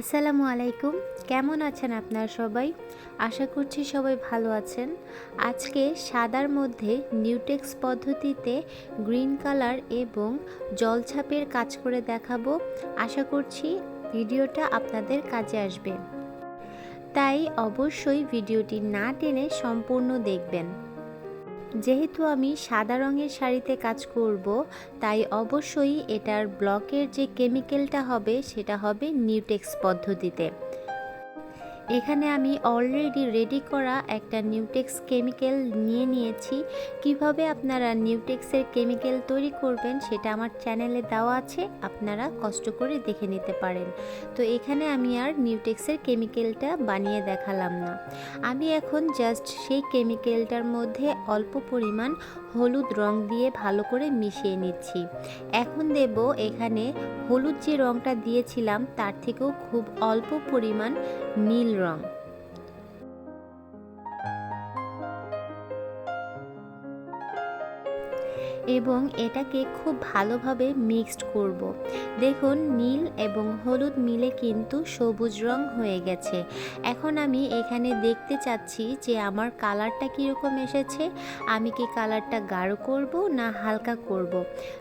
আসসালামু আলাইকুম। কেমন আছেন আপনার সবাই? আশা করছি সবাই ভালো আছেন। আজকে সাদার মধ্যে নিউটেক্স পদ্ধতিতে গ্রিন কালার এবং জলছাপের কাজ করে দেখাবো। আশা করছি ভিডিওটা আপনাদের কাজে আসবে। তাই অবশ্যই ভিডিওটি না টেনে সম্পূর্ণ দেখবেন। যেহেতু আমি সাদা রঙের শাড়িতে কাজ করব, তাই অবশ্যই এটার ব্লকের যে কেমিক্যালটা হবে, সেটা হবে নিউটেক্স পদ্ধতিতে। এখানে আমি অলরেডি রেডি করা একটা নিউটেক্স কেমিক্যাল নিয়ে নিয়েছি। কীভাবে আপনারা নিউটেক্সের কেমিক্যাল তৈরি করবেন সেটা আমার চ্যানেলে দেওয়া আছে, আপনারা কষ্ট করে দেখে নিতে পারেন। তো এখানে আমি আর নিউটেক্সের কেমিক্যালটা বানিয়ে দেখালাম না। আমি এখন জাস্ট সেই কেমিক্যালটার মধ্যে অল্প পরিমাণ হলুদ রং দিয়ে ভালো করে মিশিয়ে নিচ্ছি। এখন দেব এখানে হলুদ যে রংটা দিয়েছিলাম, তার থেকেও খুব অল্প পরিমাণ নীল রং এবং এটাকে খুব ভালোভাবে মিক্সড করব। দেখুন, নীল এবং হলুদ মিলে কিন্তু সবুজ রং হয়ে গেছে এখন আমি এখানে দেখতে চাচ্ছি যে আমার কালারটা কীরকম এসেছে আমি কি কালারটা গাঢ় করব না হালকা করব।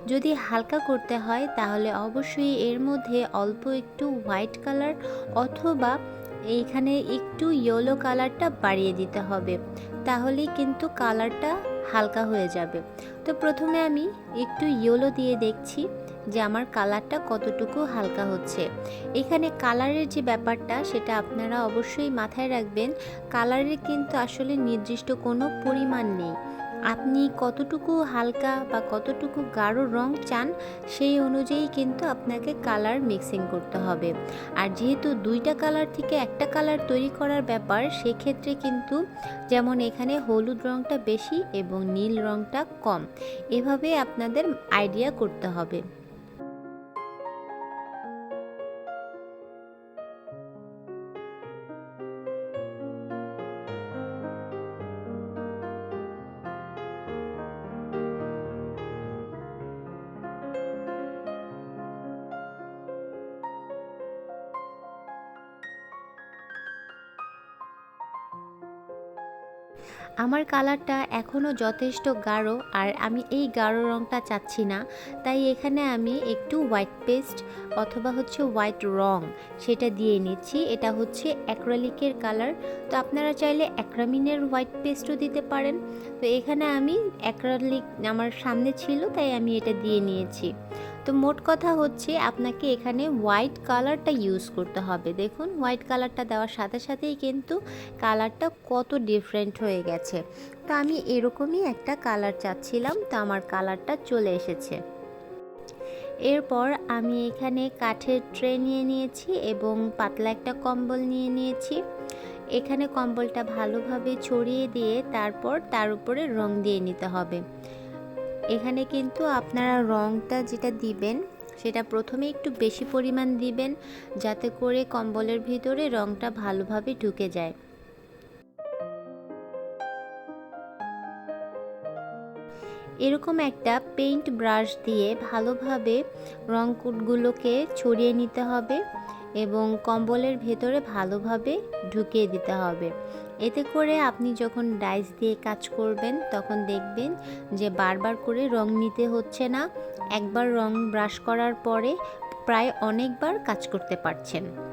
যদি হালকা করতে হয়, তাহলে অবশ্যই এর মধ্যে অল্প একটু হোয়াইট কালার অথবা এইখানে একটু ইয়েলো কালারটা বাড়িয়ে দিতে হবে। তাহলেই কিন্তু কালারটা হালকা হয়ে যাবে। তো প্রথমে আমি একটু ইয়েলো দিয়ে দেখছি যে আমার কালারটা কতটুকু হালকা হচ্ছে। এখানে কালারের যে ব্যাপারটা, সেটা আপনারা অবশ্যই মাথায় রাখবেন। কালারের কিন্তু আসলে নির্দিষ্ট কোনো পরিমাণ নেই। আপনি কতটুকু হালকা বা কতটুকু গাঢ় রং চান, সেই অনুযায়ী কিন্তু আপনাকে কালার মিক্সিং করতে হবে। আর যেহেতু দুইটা কালার থেকে একটা কালার তৈরি করার ব্যাপার, সেক্ষেত্রে কিন্তু যেমন এখানে হলুদ রংটা বেশি এবং নীল রংটা কম। এভাবে আপনাদের আইডিয়া করতে হবে। আমার কালারটা এখনও যথেষ্ট গাঢ় আর আমি এই গাঢ় রঙটা চাচ্ছি না। তাই এখানে আমি একটু হোয়াইট পেস্ট অথবা হচ্ছে হোয়াইট রং সেটা দিয়ে নিচ্ছি। এটা হচ্ছে অ্যাক্রালিকের কালার। তো আপনারা চাইলে অ্যাক্রামিনের হোয়াইট পেস্টও দিতে পারেন। তো এখানে আমি অ্যাক্রালিক আমার সামনে ছিল, তাই আমি এটা দিয়ে নিয়েছি। তো মোট কথা হচ্ছে আপনাকে এখানে হোয়াইট কালারটা ইউজ করতে হবে। দেখুন হোয়াইট কালারটা দেওয়ার সাথে সাথেই কিন্তু কালারটা কত ডিফারেন্ট হয়ে গেছে। তো আমি এরকমই একটা কালার চাচ্ছিলাম, তো আমার কালারটা চলে এসেছে। এরপর আমি এখানে কাঠের ট্রে নিয়ে নিয়েছি এবং পাতলা একটা কম্বল নিয়ে নিয়েছি। এখানে কম্বলটা ভালোভাবে ছড়িয়ে দিয়ে তারপর তার উপরে রং দিয়ে নিতে হবে। এখানে কিন্তু আপনারা রংটা যেটা দিবেন, সেটা প্রথমে একটু বেশি পরিমাণ দিবেন, যাতে করে কম্বলের ভিতরে রংটা ভালোভাবে ঢুকে যায়। এরকম একটা পেইন্ট ব্রাশ দিয়ে ভালোভাবে রংকুটগুলোকে ছড়িয়ে নিতে হবে। এবং কম্বলের ভেতরে ভালোভাবে ঢুকিয়ে দিতে হবে। এতে করে আপনি যখন ডাইস দিয়ে কাজ করবেন, তখন দেখবেন যে বারবার করে রং নিতে হচ্ছে না। একবার রং ব্রাশ করার পরে প্রায় অনেকবার কাজ করতে পারছেন।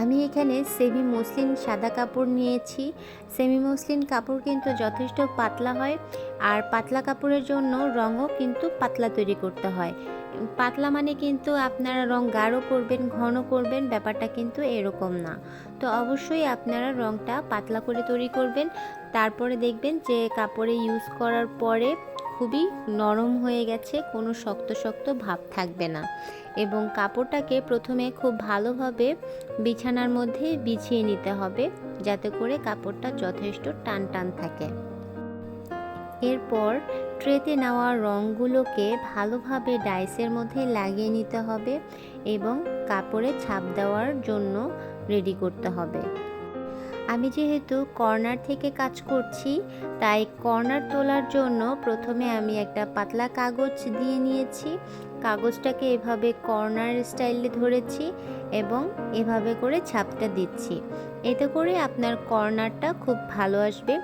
আমি এখানে সেমি মসলিন সাদা কাপড় নিয়েছি। সেমি মসলিন কাপড় কিন্তু যথেষ্ট পাতলা হয় আর পাতলা কাপড়ের জন্য রঙও কিন্তু পাতলা তৈরি করতে হয়। পাতলা মানে কিন্তু আপনারা রং গাঢ় করবেন, ঘন করবেন, ব্যাপারটা কিন্তু এরকম না। তো অবশ্যই আপনারা রংটা পাতলা করে তৈরি করবেন। তারপরে দেখবেন যে কাপড়ে ইউজ করার পরে খুবই নরম হয়ে গেছে, কোনো শক্ত শক্ত ভাব থাকবে না। এবং কাপড়টাকে প্রথমে খুব ভালোভাবে বিছানার মধ্যে বিছিয়ে নিতে হবে, যাতে করে কাপড়টা যথেষ্ট টান টান থাকে। এরপর ট্রেতে নেওয়া রঙগুলোকে ভালোভাবে ডাইসের মধ্যে লাগিয়ে নিতে হবে এবং কাপড়ে ছাপ দেওয়ার জন্য রেডি করতে হবে। আমি যেহেতু কর্নার থেকে কাজ করছি, তাই কর্নার তোলার জন্য প্রথমে আমি একটা পাতলা কাগজ দিয়ে নিয়েছি। কাগজটাকে এভাবে কর্নার স্টাইলে ধরেছি এবং এভাবে করে ছাপটা দিচ্ছি। এতে করে আপনার কর্নারটা খুব ভালো আসবে।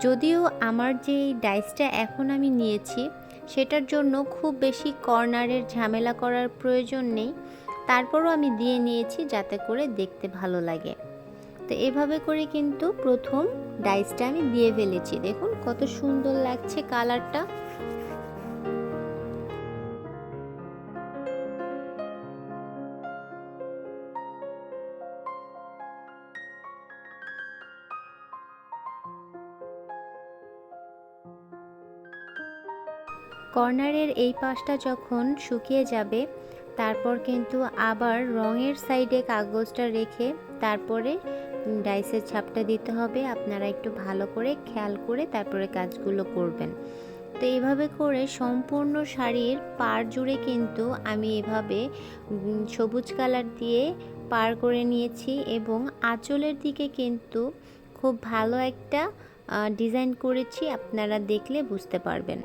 যদিও আমার যে ডাইসটা এখন আমি নিয়েছি, সেটার জন্য খুব বেশি কর্নারের ঝামেলা করার প্রয়োজন নেই। তারপরও আমি দিয়ে নিয়েছি যাতে করে দেখতে ভালো লাগে। তো এভাবে করে কিন্তু প্রথম ডাইসটা আমি দিয়ে ফেলেছি। দেখুন কত সুন্দর লাগছে কালারটা। কর্নারের এই পাশটা যখন শুকিয়ে যাবে তারপর কিন্তু আবার রঙের সাইডে কাগজটা রেখে তারপরে ডাইসের ছাপটা দিতে হবে। আপনারা একটু ভালো করে খেয়াল করে তারপরে কাজগুলো করবেন। তো এইভাবে করে সম্পূর্ণ শাড়ির পার জুড়ে কিন্তু আমি এভাবে সবুজ কালার দিয়ে পার করে নিয়েছি এবং আঁচলের দিকে কিন্তু খুব ভালো একটা ডিজাইন করেছি। আপনারা দেখলে বুঝতে পারবেন।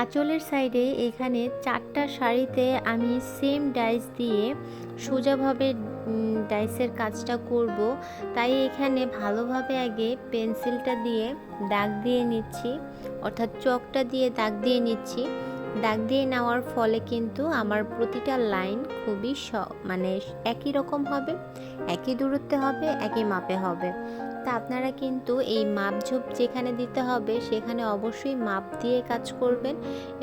আঁচলের সাইডে এখানে চারটা শাড়িতে আমি সেম ডাইস দিয়ে সোজাভাবে ডাইসের কাজটা করব। তাই এখানে ভালোভাবে আগে পেন্সিলটা দিয়ে দাগ দিয়ে নিচ্ছি, অর্থাৎ চকটা দিয়ে দাগ দিয়ে নিচ্ছি। দাগ দিয়ে নেওয়ার ফলে কিন্তু আমার প্রতিটা লাইন খুবই স মানে একই রকম হবে, একই দূরত্বে হবে, একই মাপে হবে। তা আপনারা কিন্তু এই মাপঝোপ যেখানে দিতে হবে, সেখানে অবশ্যই মাপ দিয়ে কাজ করবেন।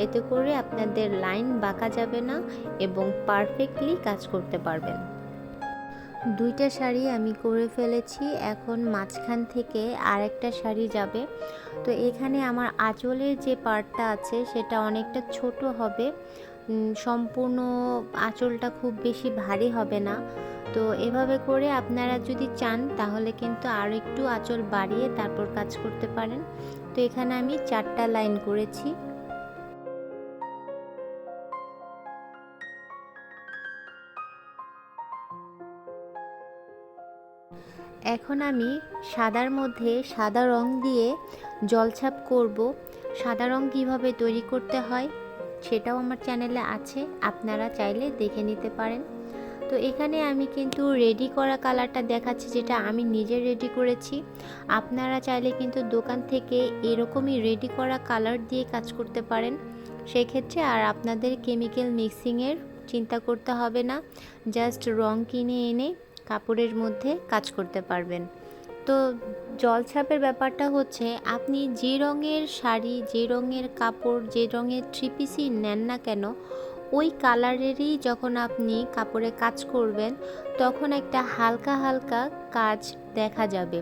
এতে করে আপনাদের লাইন বাঁকা যাবে না এবং পারফেক্টলি কাজ করতে পারবেন। দুইটা শাড়ি আমি করে ফেলেছি, এখন মাঝখান থেকে আরেকটা শাড়ি যাবে। তো এখানে আমার আঁচলের যে পার্টটা আছে, সেটা অনেকটা ছোট হবে। সম্পূর্ণ আঁচলটা খুব বেশি ভারী হবে না। তো এভাবে করে আপনারা যদি চান, তাহলে কিন্তু আরও একটু আঁচল বাড়িয়ে তারপর কাজ করতে পারেন। তো এখানে আমি চারটা লাইন করেছি। এখন আমি সাদার মধ্যে সাদা রং দিয়ে জলছাপ করব। সাদা রং কীভাবে তৈরি করতে হয়, সেটাও আমার চ্যানেলে আছে, আপনারা চাইলে দেখে নিতে পারেন। তো এখানে আমি কিন্তু রেডি করা কালারটা দেখাচ্ছি, যেটা আমি নিজে রেডি করেছি। আপনারা চাইলে কিন্তু দোকান থেকে এরকমই রেডি করা কালার দিয়ে কাজ করতে পারেন। সেক্ষেত্রে আর আপনাদের কেমিক্যাল মিক্সিংয়ের চিন্তা করতে হবে না জাস্ট রং কিনে এনে কাপড়ের মধ্যে কাজ করতে পারবেন। তো জলছাপের ব্যাপারটা হচ্ছে, আপনি যে রঙের শাড়ি, যে রঙের কাপড়, যে রঙের থ্রি পিসই নেন না কেন ওই কালারেরই যখন আপনি কাপড়ে কাজ করবেন, তখন একটা হালকা হালকা কাজ দেখা যাবে।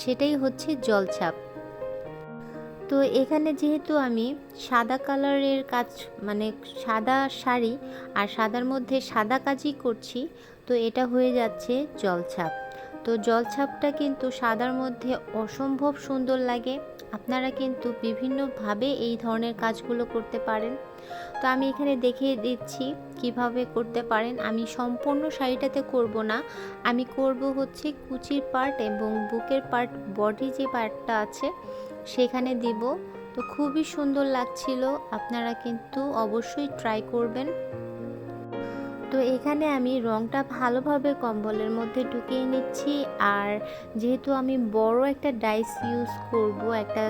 সেটাই হচ্ছে জলছাপ। তো এখানে যেহেতু আমি সাদা কালারের কাজ মানে সাদা শাড়ি আর সাদার মধ্যে সাদা কাজই করছি, তো এটা হয়ে যাচ্ছে জলছাপ। তো জলছাপটা কিন্তু সাদার মধ্যে অসম্ভব সুন্দর লাগে। আপনারা কিন্তু বিভিন্নভাবে এই ধরনের কাজগুলো করতে পারেন। তো আমি এখানে দেখিয়ে দিচ্ছি কীভাবে করতে পারেন। আমি সম্পূর্ণ শাড়িটাতে করব না। আমি করব হচ্ছে কুচির পার্ট এবং বুকের পার্ট, বডি যে পার্টটা আছে সেখানে দিব। তো খুবই সুন্দর লাগছিল। আপনারা কিন্তু অবশ্যই ট্রাই করবেন। তো এখানে আমি রংটা ভালোভাবে কম্বলের মধ্যে ঢুকিয়ে নিচ্ছি। আর যেহেতু আমি বড় একটা ডাইস ইউজ করব, একটা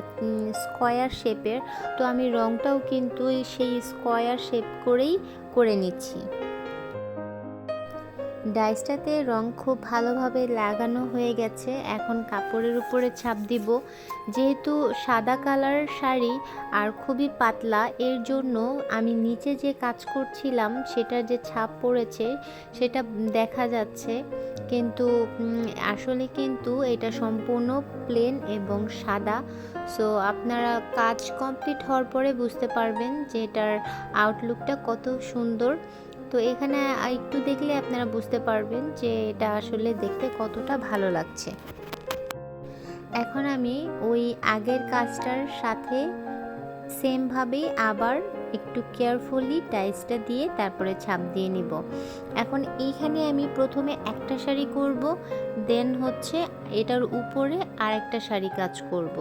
স্কোয়ার শেপের, তো আমি রংটাও কিন্তু সেই স্কোয়ার শেপ করেই করে নিচ্ছি। ডাইসটাতে রং খুব ভালোভাবে লাগানো হয়ে গেছে। এখন কাপড়ের উপরে ছাপ দিব। যেহেতু সাদা কালার শাড়ি আর খুবই পাতলা, এর জন্য আমি নিচে যে কাজ করছিলাম, সেটার যে ছাপ পড়েছে, সেটা দেখা যাচ্ছে। কিন্তু আসলে কিন্তু এটা সম্পূর্ণ প্লেন এবং সাদা। সো, আপনারা কাজ কমপ্লিট হওয়ার পরে বুঝতে পারবেন যে এটার আউটলুকটা কত সুন্দর। তো এখানে একটু দেখলে আপনারা বুঝতে পারবেন যে এটা আসলে দেখতে কতটা ভালো লাগছে এখন আমি ওই আগের কাজটার সাথে সেমভাবেই আবার একটু কেয়ারফুলি টাইসটা দিয়ে তারপরে ছাপ দিয়ে নিব এখন এইখানে আমি প্রথমে একটা শাড়ি করব, দেন হচ্ছে এটার উপরে আরেকটা শাড়ি কাজ করব।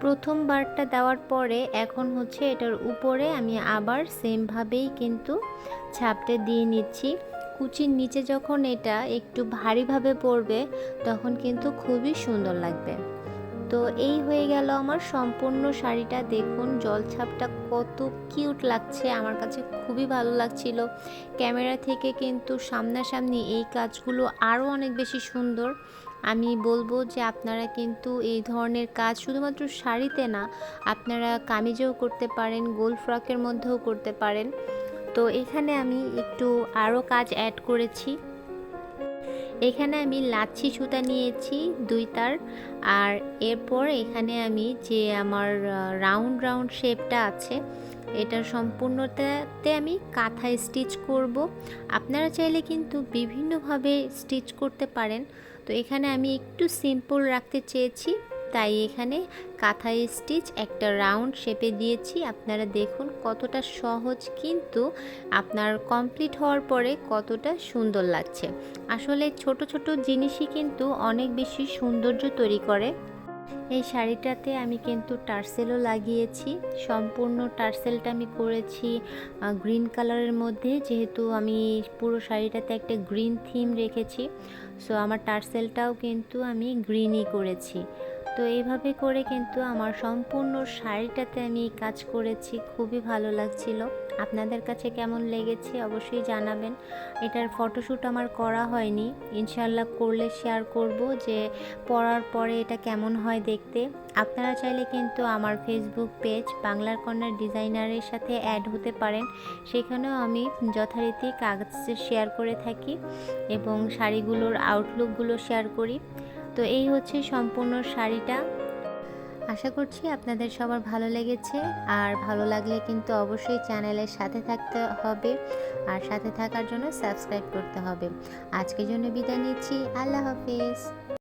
প্রথম বারটা দেওয়ার পরে এখন হচ্ছে এটার উপরে আমি আবার সেমভাবেই কিন্তু ছাপটা দিয়ে নিচ্ছি। কুচির নিচে যখন এটা একটু ভারীভাবে পড়বে, তখন কিন্তু খুবই সুন্দর লাগবে। তো এই হয়ে গেল আমার সম্পূর্ণ শাড়িটা। দেখুন জলছাপটা কত কিউট লাগছে, আমার কাছে খুবই ভালো লাগছিল। ক্যামেরা থেকে কিন্তু সামনাসামনি এই কাজগুলো আরও অনেক বেশি সুন্দর। আমি বলব যে আপনারা কিন্তু এই ধরনের কাজ শুধুমাত্র শাড়িতে না, আপনারা কামিজেও করতে পারেন, গোল ফ্রকের মধ্যেও করতে পারেন। তো এখানে আমি একটু আরও কাজ অ্যাড করেছি। এখানে আমি লাচ্ছি সুতা নিয়েছি দুই তার, আর এরপর এখানে আমি যে আমার রাউন্ড রাউন্ড শেপটা আছে, এটা সম্পূর্ণটাতে আমি কাঁথা স্টিচ করব। আপনারা চাইলে কিন্তু বিভিন্নভাবে স্টিচ করতে পারেন। তো এখানে আমি একটু সিম্পল রাখতে চেয়েছি, তাই এখানে কাঁথা স্টিচ একটা রাউন্ড শেপে দিয়েছি। আপনারা দেখুন কতটা সহজ কিন্তু আপনার কমপ্লিট হওয়ার পরে কতটা সুন্দর লাগছে। আসলে ছোট ছোট জিনিসই কিন্তু অনেক বেশি সৌন্দর্য তৈরি করে। এই শাড়িটাতে আমি কিন্তু টার্সেলও লাগিয়েছি। সম্পূর্ণ টার্সেলটা আমি করেছি গ্রিন কালারের মধ্যে। যেহেতু আমি পুরো শাড়িটাতে একটা গ্রিন থিম রেখেছি, সো আমার টার্সেলটাও কিন্তু আমি গ্রিনই করেছি। তো এইভাবে করে কিন্তু আমার সম্পূর্ণ শাড়িটাতে আমি কাজ করেছি, খুবই ভালো লাগছিল। আপনাদের কাছে কেমন লেগেছে অবশ্যই জানাবেন। এটার ফটোশ্যুট আমার করা হয়নি। ইনশাল্লাহ করলে শেয়ার করব যে পরার পরে এটা কেমন হয় দেখতে। আপনারা চাইলে কিন্তু আমার ফেসবুক পেজ বাংলার কন্যার ডিজাইনারের সাথে অ্যাড হতে পারেন। সেখানেও আমি যথারীতি কাগজ শেয়ার করে থাকি এবং শাড়িগুলোর আউটলুকগুলো শেয়ার করি। তো এই হচ্ছে সম্পূর্ণ শাড়িটা। আশা করছি আপনাদের সবার ভালো লেগেছে। আর ভালো লাগলে কিন্তু অবশ্যই চ্যানেলের সাথে থাকতে হবে। আর সাথে থাকার জন্য সাবস্ক্রাইব করতে হবে। আজকের জন্য বিদায় নিচ্ছি। আল্লাহ হাফিজ।